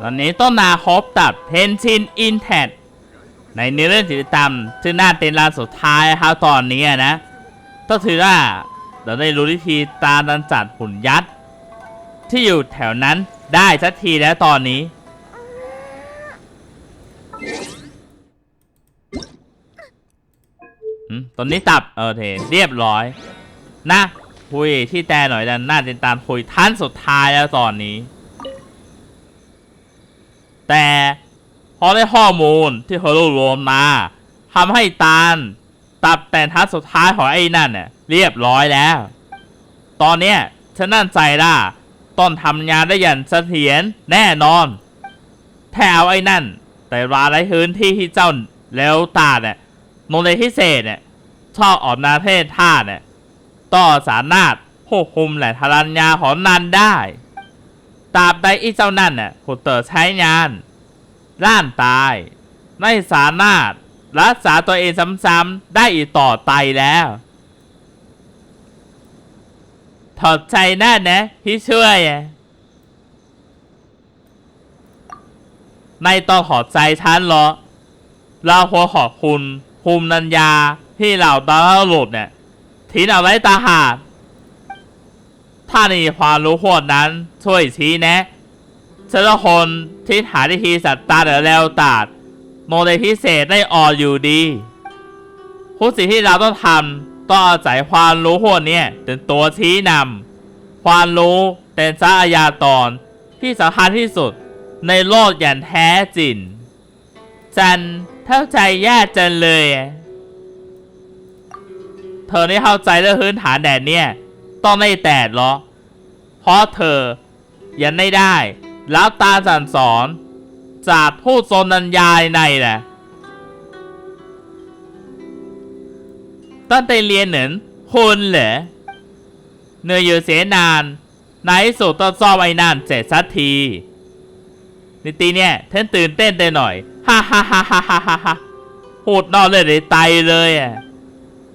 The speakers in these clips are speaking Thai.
ตอนนี้ต้นนาฮบตัดเพนชินอินแทดในเนื้อเรื่องจิตกรรมซึ่งน่าเป็นรานสุดท้ายครับตอนนี้นะก็ถือว่าเราได้รู้วิธีตาดันจัดหุ่นยัดที่อยู่แถวนั้นได้สักทีแล้วตอนนี้อตอนนี้ตับเออเทเรียบร้อย นะคุยที่แต่หน่อยดันน่าติดตามคุยท่านสุดท้ายแล้วตอนนี้ แต่พอได้ข้อมูลที่เขารวบรวมมาทำให้ตาลตับแต่ทัดสุดท้ายของไอ้นั่นเนี่ยเรียบร้อยแล้ว ตอนเนี้ยฉันนั่นใจล่ะต้นทำงานได้อย่างเสถียรแน่นอนแถวไอ้นั่น แต่ราไรพื้นที่ที่เจ้าแล้วตาเนี่ยโนเลพิเศษเนี่ยชอบออกนาเทศท่าเนี่ยต่อสามารถควบคุมแหละทรัญญาของนันได้ ตราบใดอีเจ้านั่นน่ะผู้เติใช้งานร่านตาย ไม่สามารถรักษาตัวเองซ้ำๆได้อีกต่อไปแล้ว ถอดใจแน่นะ พี่ช่วยไม่ต้องถอดใจฉันหรอกเราควรขอบคุณภูมินัญญาที่เหล่าดาวหลุดเนี่ยทิ้งเอาไว้ตาหาก ถ้ามีความรู้พวกนั้นช่วยชี้แนะฉันลคนที่หาวิธีสัตตาเดอแล้วตาดโมเดลพิเศษได้อ่อนอยู่ดีผู้สิ่งที่เราต้องทำต้องอาศัยความรู้พวกนี้เป็นตัวชี้นำความรู้เป็นทรัพยากรที่สำคัญที่สุดในโลกอย่างแท้จริงจันเข้าใจแย่จันเลย เธอได้เข้าใจเรื่องพื้นฐานแดดเนี่ย ต้องไม่แตดหรอ เพราะเธอ ยังไม่ได้ แล้วตาสั่นสอน จากผู้ทรงนัญญาในแหละตั้งแต่เรียนหนินคุณเหรอเหนื่อยอยู่เสียนานในสุดต้องซ่อมไอ้นั่นเสร็จสักทีในตีเนี่ยเท่นตื่นเต้นได้หน่อยฮ่าฮ่าฮ่าฮ่าฮ่าฮ่าฮ่าพูดนอกเลยในไตเลยอะ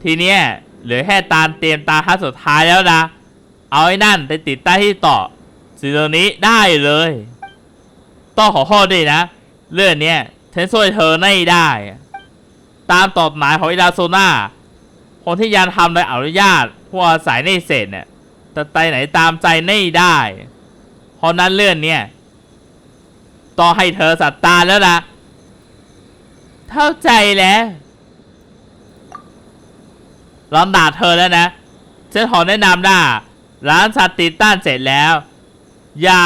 ทีเนี้ย เหลือแค่ตาเตรียมตาครั้งสุดท้ายแล้วนะ เอาไอ้นั่นไปติดใต้ที่ต่อสิ่งเหล่านี้ได้เลย ต้องขอโทษด้วยนะ เรื่องเนี้ยฉันช่วยเธอไม่ได้ ตามตอบหมายของอิราโซนาคนที่ยันทำโดยอนุญาตผู้อาศัยในเศษเนี่ยจะไปไหนตามใจไม่ได้ เพราะนั้นเรื่องเนี้ยต้องให้เธอสัตว์ตาแล้วนะเข้าใจแล้ว ลองด่าเธอแล้วนะฉันขอแนะนำนะร้านสัดติดตั้นเสร็จแล้วอย่า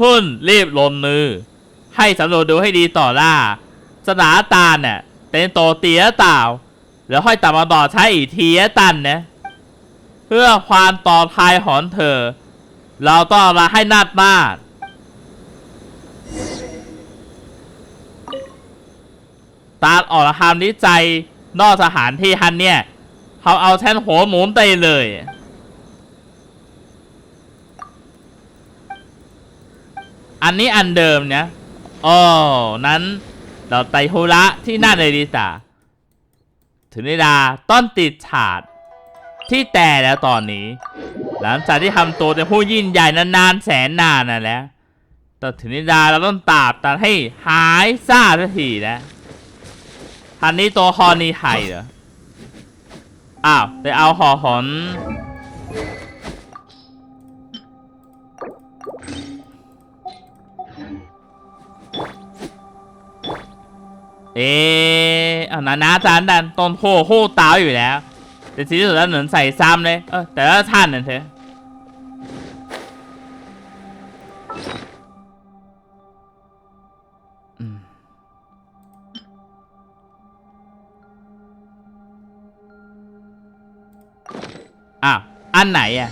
หุ้นรีบลงมือ ให้สำรวจดูให้ดีต่อล่าสถาตาเนี่ยเป็นโตเตียเต่าแล้วค่อยตัดมาต่อใช้อีกทีอะตันนะเพื่อความปลอดภัยของเธอ เราต้องเอาให้นาดมากตาออกทำนิจัยนอกสถานที่ฮันเนี่ย เขาเอาแท่นหัวหมุนไปเลย อันนี้อันเดิมเนี่ยอ๋อนั้นเราไตโฮระที่หน้าเลยดีตาถึงเวลาต้นติดฉาด ที่แต่แล้วตอนนี้ หลังจากที่ทำตัวเป็นผู้ยิ่งใหญ่นานๆแสนนานน่ะแล้วแต่ถึงเวลาเราต้องตาบตันให้หายซ่าสักทีแล้วทันนี้ตัวฮอนี่ไทยเหรอ อ้าวไปเอาหอหอนเอ๊ะเอานานาจานดันต้นโคโคตาวอยู่แล้ว แต่ที่สุดแล้วเหมือนใส่ซ้ำเลย เออแต่ละท่านนั่นเถอะ อันไหนอะ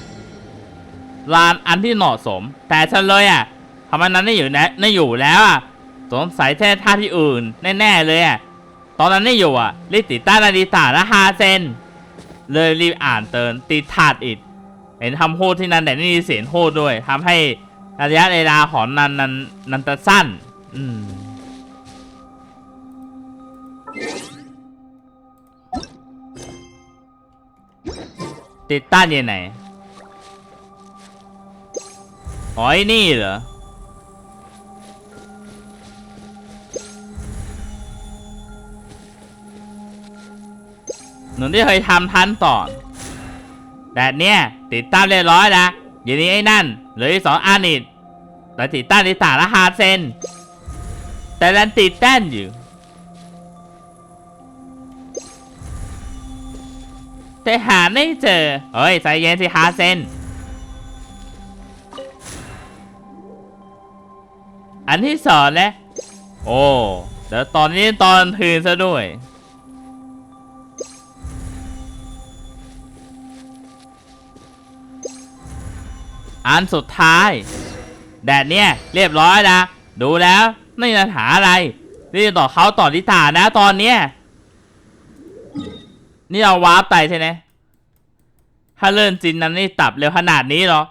ร้านอันที่เหมาะสม แต่ฉันเลยอะทำไมนั้นไม่อยู่นะไม่อยู่แล้วอะสงสัยแค่ท่าที่อื่นแน่ๆเลยอะตอนนั้นไม่อยู่อะรีบติดตั้งนาฬิกาละห้าเซนเลยรีบอ่านเตือนติดถาดอีกเห็นทำพูดที่นันแต่นี่มีเสียงพูดด้วยทำให้ระยะเวลาของนันนันนันจะสั้น อืม ติดตั้งยังไงอ๋นี่เหรอ หนูที่เคยทำทันต่อแต่เนี่ยติดตั้งเรียบร้อยละอย่างนี้ไอ้นั่นเหลือสองอันอีกแต่ติดตั้งที่สาะหาเซนแต่ลันติดตั้งอยู่ แต่หาไม่เจอ เฮ้ยใจเย็นสิฮาเซน อันที่สองนะโอ้เดี๋ยวตอนนี้ตอนคืนซะด้วย อันสุดท้าย แดดเนี่ยเรียบร้อยนะ ดูแล้ว ไม่มีปัญหาอะไร นี่ต่อเขาต่อทิตานะตอนเนี้ย นี่เอาวาร์ปไปใช่ไหมถ้าเลื่อนจินนั้นนี่ตับเร็วขนาดนี้เหรอ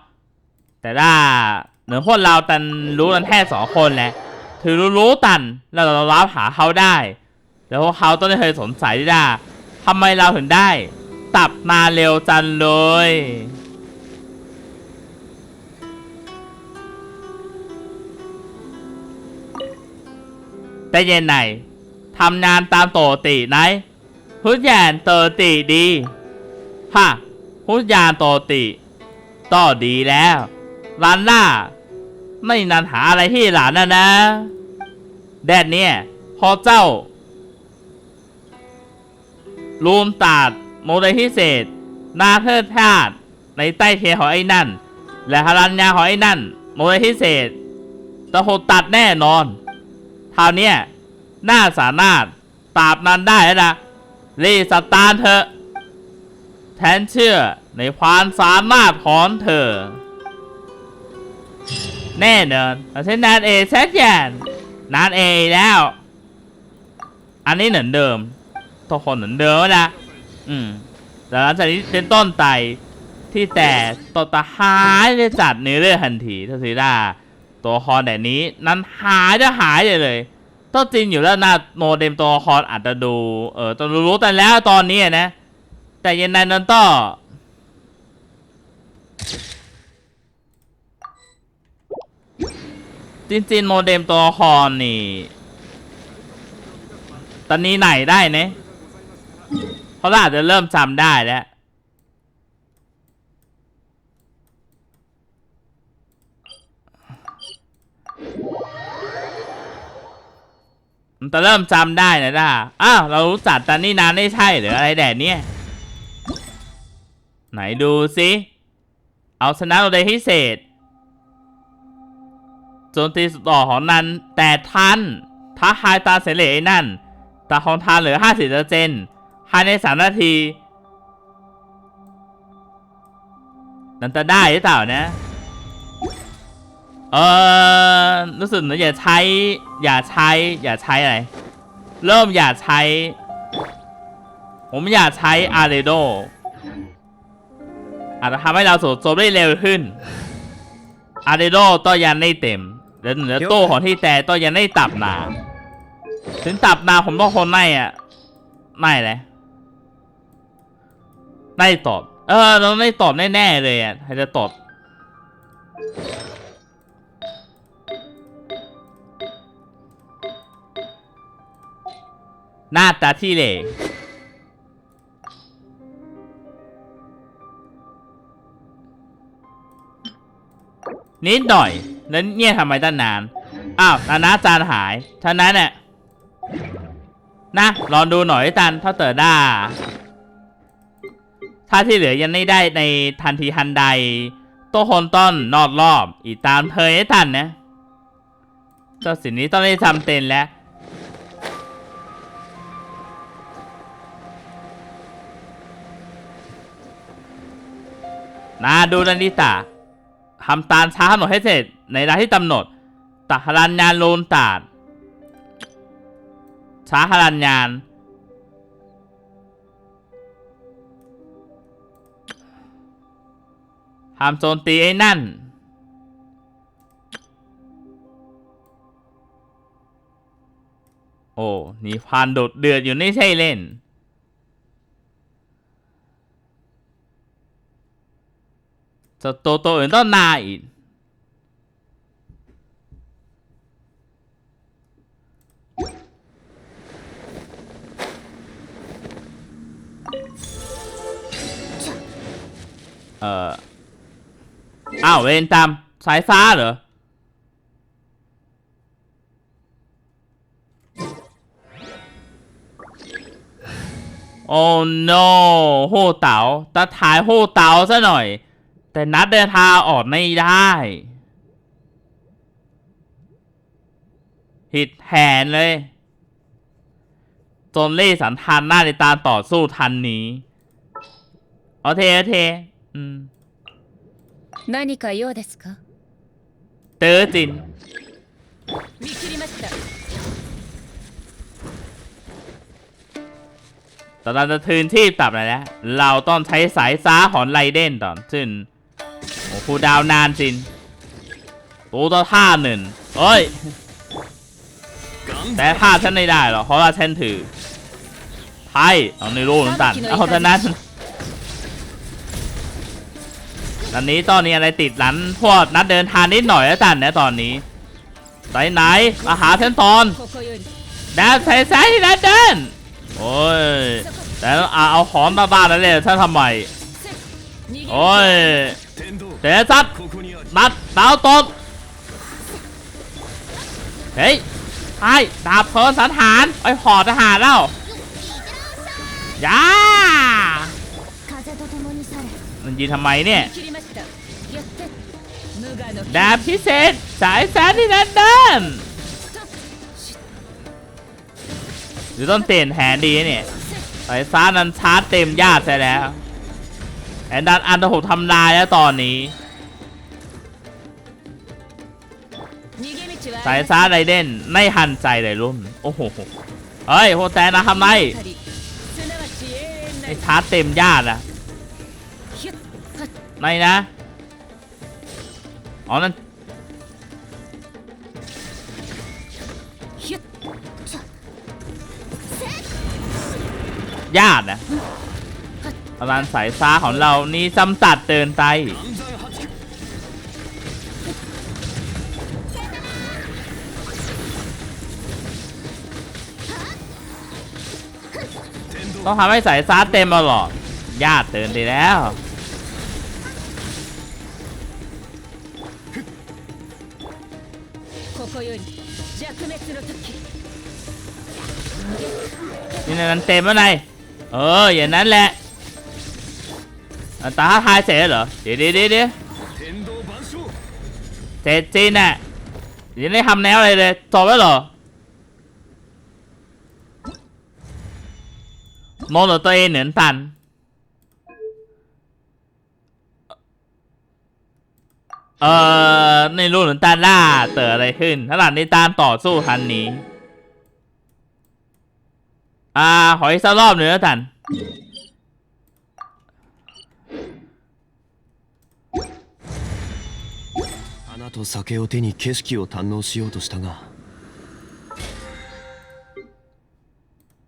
แต่ถ้าเหนือพวกเราตันรู้กันแค่สองคนแหละ ถือรู้รู้ตันแล้วเราวารับหาเขาได้ แล้วพวกเขาต้องไม่เคยสงสัยได้ทำไมเราถึงได้ ตับมาเร็วจันเลยแต่เย็นไหนทำงานตามโตติไหน ทุกอย่างโตติดีฮะทุกอย่างโตติต่อดีแล้วร้านหน้าไม่นันหาอะไรที่หลานนะนะ แดดเนี่ย พอเจ้ารูมตาดโมเดลพิเศษนาเทิดพลาดในใต้เทของไอ้นั่น และฮารัญญาของไอ้นั่น โมเดลพิเศษตะโหดตัดแน่นอนคราวเนี้ยน่าสามารถปราบนั้นได้แล้วนะ รีสตาร์เถอะแทนเชื่อในความสามารถของเธอ แน่นอนเราใช้นานเอแซดแยนนานเอแล้ว อันนี้เหมือนเดิมทุกคนเหมือนเดิมนะอืมแต่หลังจากนี้เป็นต้นไปที่แต่ตัวตาหายจะจัดในเรื่องทันทีทัศดาตัวครแบบนี้นั้นหายจะหายเลย เลยต้องจริงอยู่แล้วนะโมเดมตัวละครอาจจะดู เออตองรู้แต่แล้วตอนนี้นะ แต่ยังไงนั้นต้อจริงๆโมเดมตัวละครนี่ ตอนนี้ไหนได้เนี่ยเขาอาจจะเริ่มจำได้แล้ว มันจะเริ่มจำได้นะด้าอ้าวเรารู้จักตอนนี้นานไม่ใช่หรืออะไรแดดเนี่ยไหนดูสิเอาชนะเราได้พิเศษโจมตีสุดต่อของนั้นแต่ทันท้าทายตาเสลไอ้นั่นตาของทานเหลือ50เจนภายใน3นาทีนั่นจะได้หรือเปล่านะ เออรู้สึกเหมือย่าใช้ อย่าใช้ อย่าใช้อะไร เริ่มอย่าใช้ ผมอย่าใช้อาร์เรโดอาจจะทำให้เราสูดโจมได้เร็วขึ้นอาร์เรโดต้อยันได้เต็มเหลือเหลือตู้ของที่แต่ต้อยันได้ตับนา ถึงตับนาผมต้องคนไม่อะไม่เลยได้ตดเออเราได้ตดแน่ๆเลยอะใครจะตด หน้าตาที่เหล่นิดหน่อย แล้วเนี่ยทำไมตั้งนาน อ้าวนานาจานหายท่านั้นน่ะนะลองดูหน่อยตันถ้าเติร์ด้าถ้าที่เหลือยังไม่ได้ในทันทีทันใดโตโฮนต้นนอดรอบ อีตามเธอให้ทันนะเจ้าสิ่งนี้ต้องได้ทำเต็นแล้ว นาดูนันิตาทำตามช้ากำหนดให้เสร็จ ในเวลาที่กำหนดตัหรันยานโลนตาดช้าหรันยานทำโจมตีไอ้นั่น โอ้ นี่พานโดดเดือดอยู่ไม่ใช่เล่น จะโตโตอื่นต้องนาอีกอออ้าวเวนตามสายฟ้าเหรอโอ้ no โหเต๋าตาถ่ายโหเต๋าซะหน่อย แต่นัดเดินทางออกไม่ได้ผิดแผนเลย จนเล่สันทานหน้าในตาต่อสู้ทันนี้โอเคโอเคอืม 何か用ですか เตอจิน 見切りました ตอนเราจะทืนที่ตับเลยนะ เราต้องใช้สายซ้าหอนไรเด่นตอนซึ่ง โอ้คูดาวนานสินตูต่อท่าหนึ่งเอ้ย แต่ท่าฉันไม่ได้หรอกเพราะว่าฉันถือไพ่เอาในโลกนั้นตันเอาชนะตอนนี้ตอนนี้อะไรติดหลันพวกนัดเดินทางนิดหน่อยแล้วตันนะตอนนี้ไหนไหนมาหาฉันตอนแดนใส่ใส่ที่นัดเดินโอ้ยแต่เอาหอมบ้านนั่นเลยท่านทำไม โอ้ยเตะซัดนัดดาวตกเฮ้ยไอ้ดาบเพลินสันหารไอ้หอทหารแล้วยามันยิงทำไมเนี่ยดาบพิเศษสายสันที่นั่นนั่นหรือต้องเตียนแหนดีเนี่ยสายซ่านั้นชาร์จเต็มญาติใช่แล้ว อนดานอันผกทำลายแล้วตอนนี้สายซ่าไรเด่นไม่หันใจเลยรุ่นโอ้โหเฮ้ยโฮแตนนะทำไรไอ้ชาร์เต็มญาติอะไม่นะ อ๋อนั่นญาตินะ ตำนานสายซ่าของเรานี่จำตัดเตือนใจต้องทำให้สายซ่าเต็มตลอดญาติเตือนดีแล้วนี่นั้นเต็มอะไรเอออย่างนั้นแหละ ตาทายเสร็จเหรอ เดี๋ยวเดี๋ยวเดี๋เสร็จจริน่ะยังไม่ทำแนวอะไรเลยจบแล้วเหรอมองตัวเองเหนือนตันเอ่อในรูหนุนตาล่าเต๋ออะไรขึ้นถ้าหลังในตามต่อสู้ทันนี้ อ่า ขออีกสักรอบหนึ่งแล้วกัน 花と酒を手に景色を堪能しようとしたが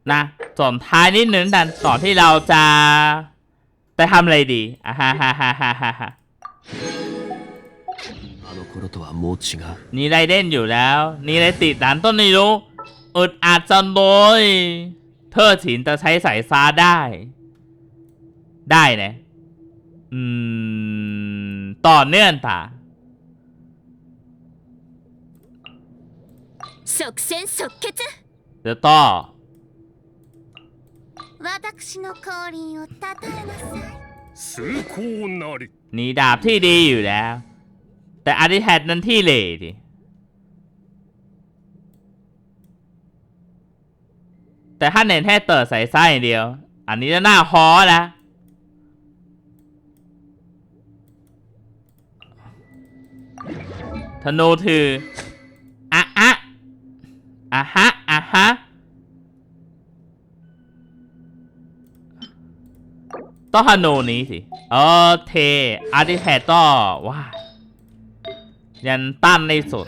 นะส่วนท้ายนิดนึงดันก่อนที่เราจะไปทำอะไรดีอ่าฮ่าฮ่าฮ่าฮ่าฮ่าฮ่า あの頃とはもう違う นี่ไรเด่นอยู่แล้ว นี่ไรติดดันต้นไม่รู้อึดอัดจนโดยเธอฉินจะใช้สายฟ้าได้ ได้นะอืม ต่อเนื่องตา 即戦即決 เดี๋ยวต่อ 私の降臨をたたえなさい崇高なり นี่ดาบที่ดีอยู่แล้ว แต่อาร์ติแทดนั้นที่เหล่ดิ แต่ถ้าเน้นแค่เติร์ดใส่ไส้อย่างเดียว อันนี้จะหน้าฮอนะธนูถืออะอะ อะฮะอะฮะต้องธนูนี้สิเออเทอาร์ติแทก็ว้ายันต้านในสุด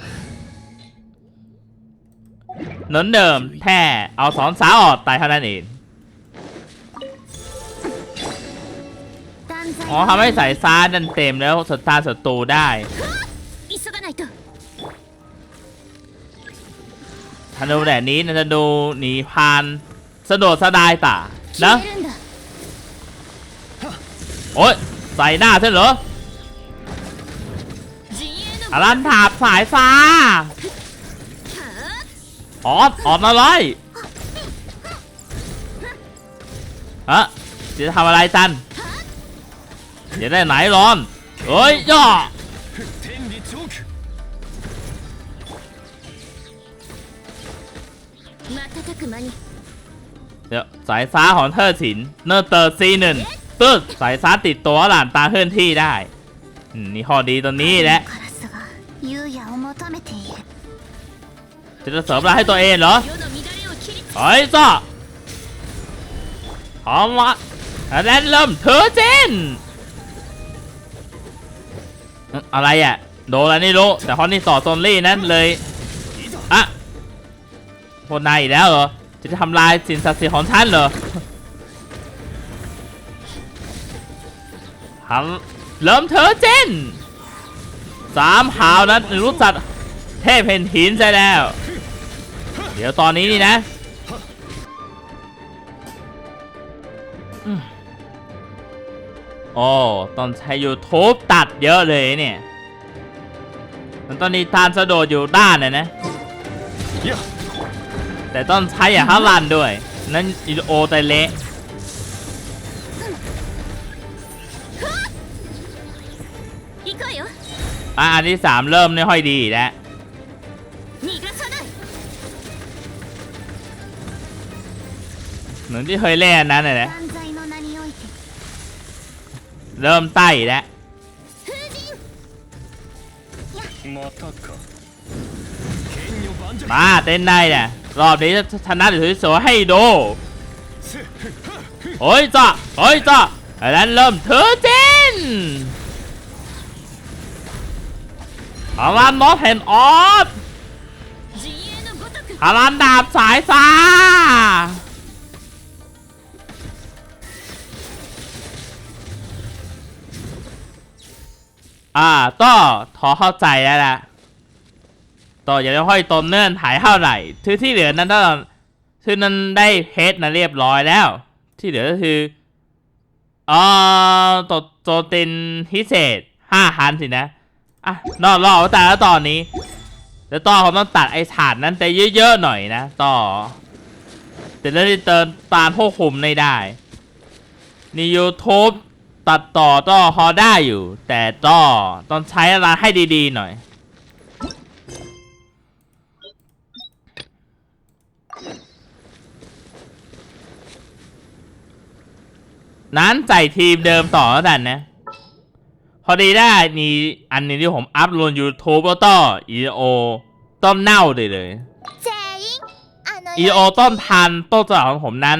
เหมือนเดิมแค่เอาสอนสาออกตายเท่านั้นเองอ๋อทำให้สายฟ้าดันเต็มแล้วสตาร์ศัตรูได้ ธนูแดดนี้ธนูหนีพานสะดวกสะดายตานะโอ๊ยใส่หน้าใช่เหรออลันถาบสายฟ้าออดออดมาเลยฮะจะทำอะไรจันอย่ได้ไหนร้อนเอ้ยย่อ 瞬く間に เดี๋ยวสายฟ้าของเธอฉินเนอร์เตอร์ซีหนึ่งตึ๊ดสายฟ้าติดตัวหลานตาเคลื่อนที่ได้อืมนี่ข้อดีตัวนี้แหละ カラスが優也を求めている จะเสริมอะไรให้ตัวเองเหรอ 世の乱れを切り เฮ้ยจ้าเอาละแล้วเริ่มเธอเจนอะไรอ่ะ โดนอะไรไม่รู้ แต่ฮอนนี่ต่อโซนลี่นั้นเลย อะ พวกนายอีกแล้วเหรอ จะทำลายสินศักดิ์สิทธิ์ของฉันเหรอทำเริ่มเธอเจนสามหาวนั้นรู้จักเทพเห็นหินใช่แล้ว เดี๋ยวตอนนี้นี่นะโอ้ตองใช้ YouTube ตัดเยอะเลยเนี่ย มันตอนนี้ทานสะโดดอยู่ด้านนะนะ แต่ต้องใช้อย่าฮารันด้วย นั่นอีโอตาเละอันที่สามเริ่มไม่ค่อยดีแล้วเหมือนที่เคยเล่นนั้นเลยนะเริ่มไต่แล้วมาเต้นได้แหละ รอบนี้ชนะหรือสวยให้ดูโอ้ยจ้าโอ้ยจ้าแล้วเริ่มเธอเจนฮารันน็อตเห็นออฟฮารันดาบสายซาอ่า ก็ขอเข้าใจแล้วแหละ ต่ออย่าได้ห้อยตนเนื่อนถ่ายเท่าไหร่คือที่เหลือนั้นถ้าคือนั้นได้เพชรนะเรียบร้อยแล้ว ที่เหลือก็คืออ๋อตัวตัวต็นพิเศษห้าคันสินะอะนอกรอบแต่แล้วตอนนี้แล้วต่อเขาต้องตัดไอ้ถาดนั้นแต่เยอะๆหน่อยนะต่อแต่เรื่องที่เติมตามพวกคุมไม่ได้ใน YouTube ตัดต่อต่อพอได้อยู่ แต่ต่อต้องใช้อะไรให้ดีๆหน่อย นั้นใส่ทีมเดิมต่อแล้วกันนะ พอดีได้มีอันนี้ที่ผมอัพลง YouTube แล้วต้ออีอต้นเน่าเลยเลยอีโอต้นทานต้นตลอของผมนั้น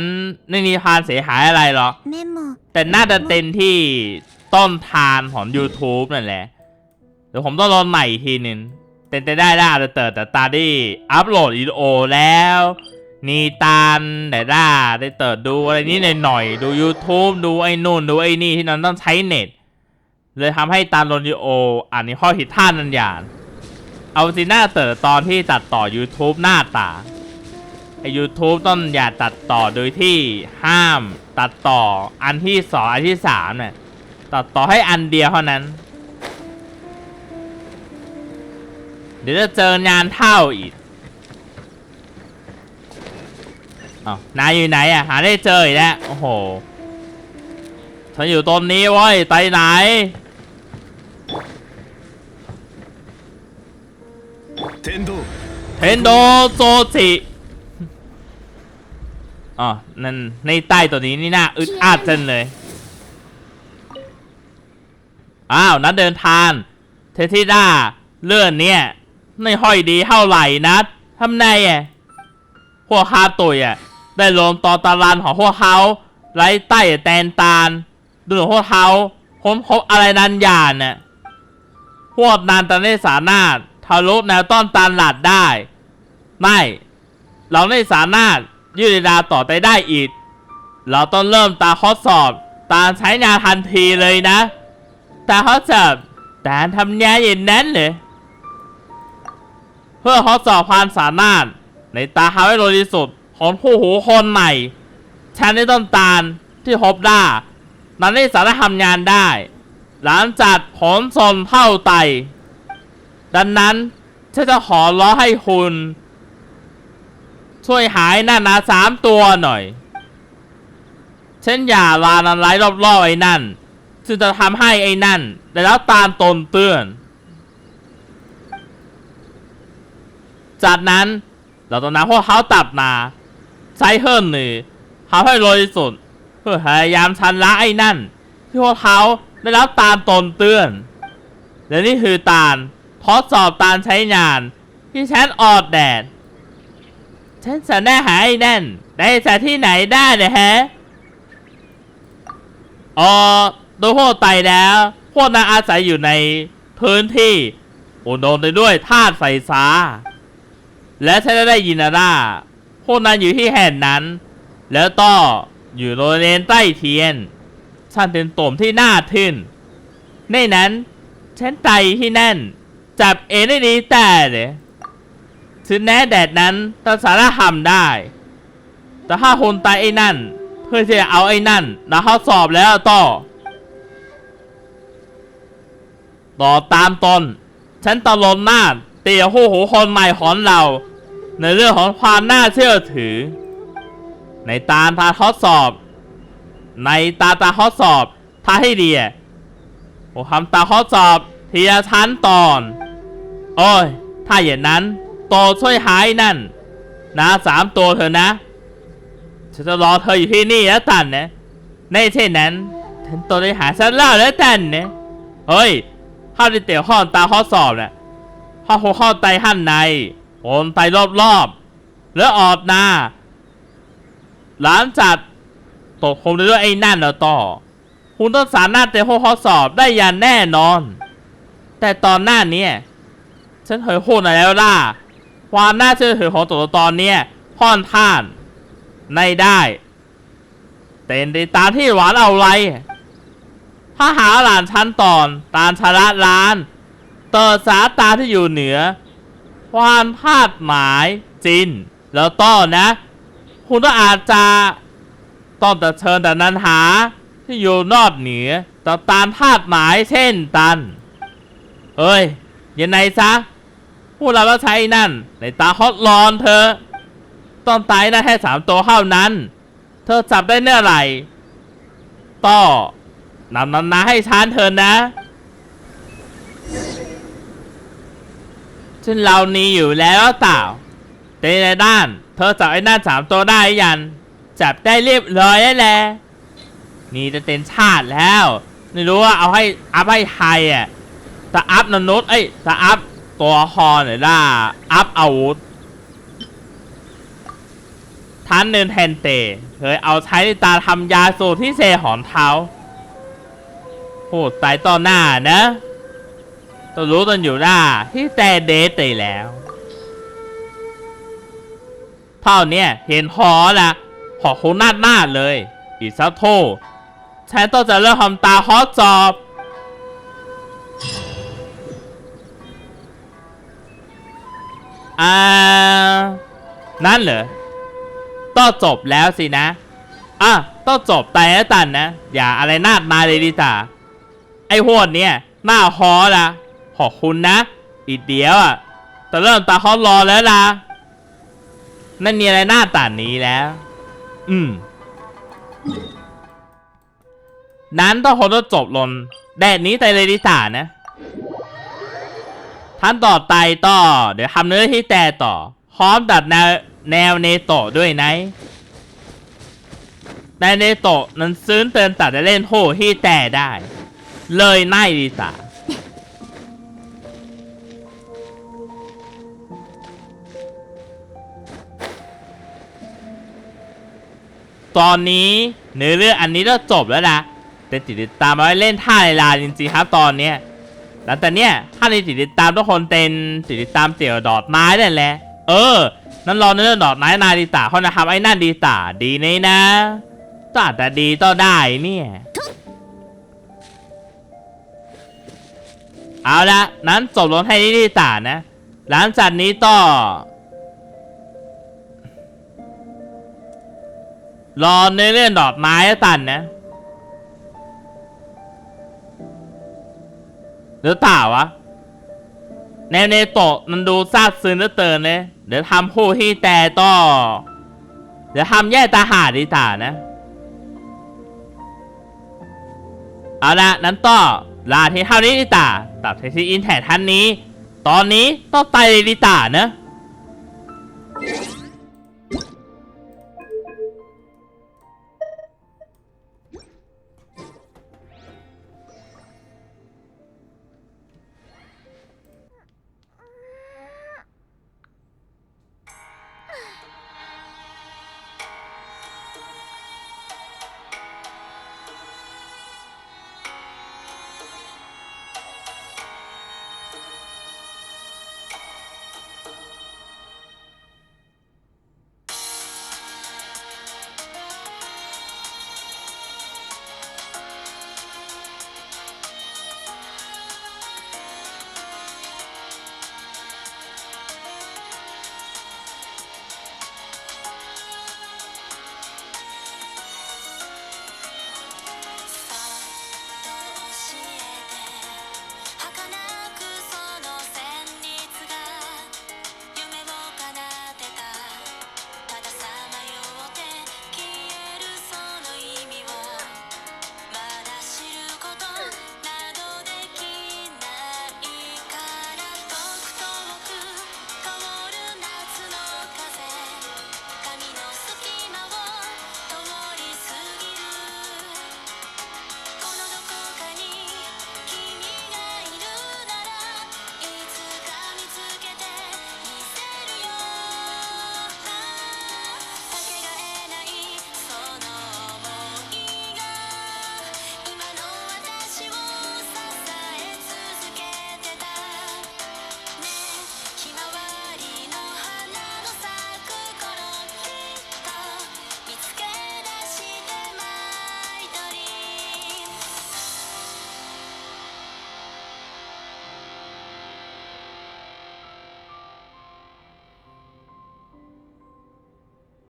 ไม่มีพานเสียหายอะไรหรอกแต่น่าจะเต็มที่ต้นทานของ YouTube นั่นแหละ เดี๋ยวผมต้องรอใหม่อีกทีนึงเต็นไปได้ได้แต่เติร์ดแต่ตาดี้อัพโหลดอีโอแล้ว นี่ตาลแต่ได้ได้เติร์ดดูอะไรนี้หน่อยๆดู YouTube ดูไอ้นู่นดูไอ้นี่ที่นั้นต้องใช้เน็ต เลยทำให้ตาลนวิดีโออันนี้ข้อผิดพลาดนันยางเอาสิหน้าเติร์ดตอนที่ตัดต่อ YouTube หน้าตาไอ YouTube ต้องอย่าตัดต่อโดยที่ห้ามตัดต่ออันที่สองอันที่สามเนี่ยตัดต่อให้อันเดียวเท่านั้น เดี๋ยวจะเจองานเท่าอีก อ้าวนายอยู่ไหนอะหาได้เจออีกแล้วโอ้โหฉันอยู่ตรงนี้เว้ยไปไหน天道เทนโดโซจิอ๋อนั่นในใต้ตัวนี้นี่น่าอึดอัดจังเลย อ้าว นัดเดินทาง เทธิด้าเลื่อนเนี่ยไม่ห้อยดีเท่าไหร่นัดทำไงอะพวกคาตุยอะ ได้ลงต่อตารางของพวกเขาไร้ใต้แตนตาลดูของพวกเขาค้นพบอะไรนันยานน่ะพวกนันตันได้สามารถทะลุแนวต้นตาลหลัดได้ ไม่เราไม่สามารถยืดเวลาต่อไปได้อีก เราต้องเริ่มตาข้อสอบตาใช้งานทันทีเลยนะ ตาข้อสอบแต่ทำงานอย่างนั้นเลยเพื่อข้อสอบความสามารถในตาฮาไว้โรยที่สุด ของผู้หูคนใหม่ฉันได้ต้นตาลที่พบได้นั้นได้สามารถทำงานได้ หลังจากผลสนเท่าไต ดังนั้นฉันจะขอร้องให้คุณ ช่วยหายหน้านาสามตัวหน่อยฉันอย่าลานันไร้รอบๆไอ้นั่น ซึ่งจะทำให้ไอ้นั่นได้รับตามตนเตือน จากนั้นเราต้องนำพวกเขาตัดมา ใช้เฮิร์นนึ่ทำให้โรยที่สุดเพื่อพยายามชันละไอ้นั่น ที่พวกเขาได้รับตามตนเตือน และนี่คือตาลทดสอบตาลใช้งาน ที่ฉันออดแดด ฉันจะได้หาไอ้นั่น ได้จากที่ไหนได้เนี่ยฮะเออโดยทั่วไปแล้ว พวกนั้นอาศัยอยู่ในพื้นที่อุดมไปด้วยธาตุไฟฟ้า และฉันได้ยินนะว่า วกนั้นอยู่ที่แห่งนั้น แล้วก็อยู่โรงเรียนใต้เทียนฉันเป็นตุ่มที่น่าทึ่นในนั้นฉันไตที่นั่น จับเองได้ดีแต่เลยถึงแม้แดดนั้นจะสารทำได้ แต่ถ้าคนตายไอ้นั่น เพื่อที่จะเอาไอ้นั่นมาเขาสอบแล้วต่อต่อตามตนฉันตะลนหน้าเตียหูหูคนใหม่ของเรา ในเรื่องของความน่าเชื่อถือ ในตาตาทดสอบ ในตาตาทดสอบท้าให้ดีอะผมทำตาทดสอบทีละชั้นตอน โอ้ย ถ้าอย่างนั้นโตช่วยหายนั่น นะสามตัวเธอนะฉันจะรอเธออยู่ที่นี่แล้วตันนะในเช่นนั้นฉันโตได้หาฉันเล่าแล้วตันนะเฮ้ยถ้าได้เตี่ยวข้อตาข้อสอบเนี่ยถ้าหัวข้อไตหันใน โอนไตรอบๆ แล้วออดหน้าหลังจากตกคมด้วยไอ้นั่นแล้วต่อ คุณต้องสามารถเต็มหัวข้อสอบได้อย่างแน่นอน แต่ตอนหน้านี้ฉันเคยพูดมาแล้วล่ะ ความน่าเชื่อถือของตัวตอนนี้ยค่อนข้างในได้เต็นดีตามที่หวานเอาไร ถ้าหาหลานชั้นตอน ตาลชละล้าน เติดสาตาที่อยู่เหนือ ความพาดหมายจิน แล้วต้อนะ คุณก็อาจจะต้องแต่เชิญแต่นันหาที่อยู่นอกเหนือต่อตามพาดหมายเช่นตัน เฮ้ยยังไงซะพวกเราก็ใช้นั่น ในตาฮอตลอนเธอ ต้องตายนะแค่สามตัวเท่านั้น เธอจับได้เมื่อไหร่ ต่อนำนำนาให้ชานเธอนะ ฉันเรานี้อยู่แล้วเปล่าแต่ในด้าน เธอจับไอ้ด้านสามตัวได้ยัน จับได้เรียบร้อยแล้วแหละนี่จะเป็นชาติแล้ว ไม่รู้ว่าเอาให้อัพให้ใครอะจะอัพนนุษย์เอ้ยจะอัพตัวคอหน่อยล่ะอัพอาวุธท่านเนินแทนเตเคยเอาใช้ในตาทำยาสูตรที่เซหอนเท้าพูดไปต่อหน้านะ ต้องรู้ตอนอยู่หน้าที่แต่เดทไปแล้วเท่าเนี้ยเห็นหอละหอคงนาหน้าเลย อีสักโทฉันต้องจะเริ่มทำตาฮอตจอบอ่านั่นเหรอต้องจบแล้วสินะอะต้องจบแต่แล้วตันนะ อย่าอะไรนาดมาเลยดิตาไอ้หวดเนี่ย หน้าฮอละ ขอบคุณนะ อีกเดียวอะจะเริ่มตาฮอตรอแล้วล่ะ นั่นมีอะไรหน้าตานี้แล้ว อืม นั้นต้องคนต้องจบลงแดดนี้ไตเลยดิสานะ ท่านต่อไตต่อ เดี๋ยวทำเนื้อที่แต่ต่อ พร้อมตัดแนวแนวเนโตะด้วยนะแต่เนโตะนั้นซื้อเตือนตัดจะเล่นโหที่แต่ได้ เลยนายดีสา ตอนนี้เนื้อเรื่องอันนี้ก็จบแล้วนะแต่ติดตามมาเล่นท่าในลาจริงๆครับตอนเนี้ยหลังจากเนี้ยถ้าในติดตามทุกคนเต็นติดตามเตี่ยวดอดไม้นั่นแหละ เออ นั่นรอเนื้อดอดไม้นาดีตาเขานะครับไอ้นั่นดีตาดีนี่นะก็อาจจะดีต่อได้เนี่ยเอาละนั้นจบลงให้ดีตานะ หลังจากนี้ต่อ รอในเรื่องดอกไม้ตันนะหรือเปล่าวะแนวเนโตะมันดูซาบซึ้งเหลือเกินเลยเดี๋ยวทำผู้ที่แต่ต่อ เดี๋ยวทำแย่ตาหาดีตานะ เอาละนั้นต่อลาที่เท่านี้ดีตาตับเทซีอินแทนท่านนี้ ตอนนี้ต้องไปดีตานะ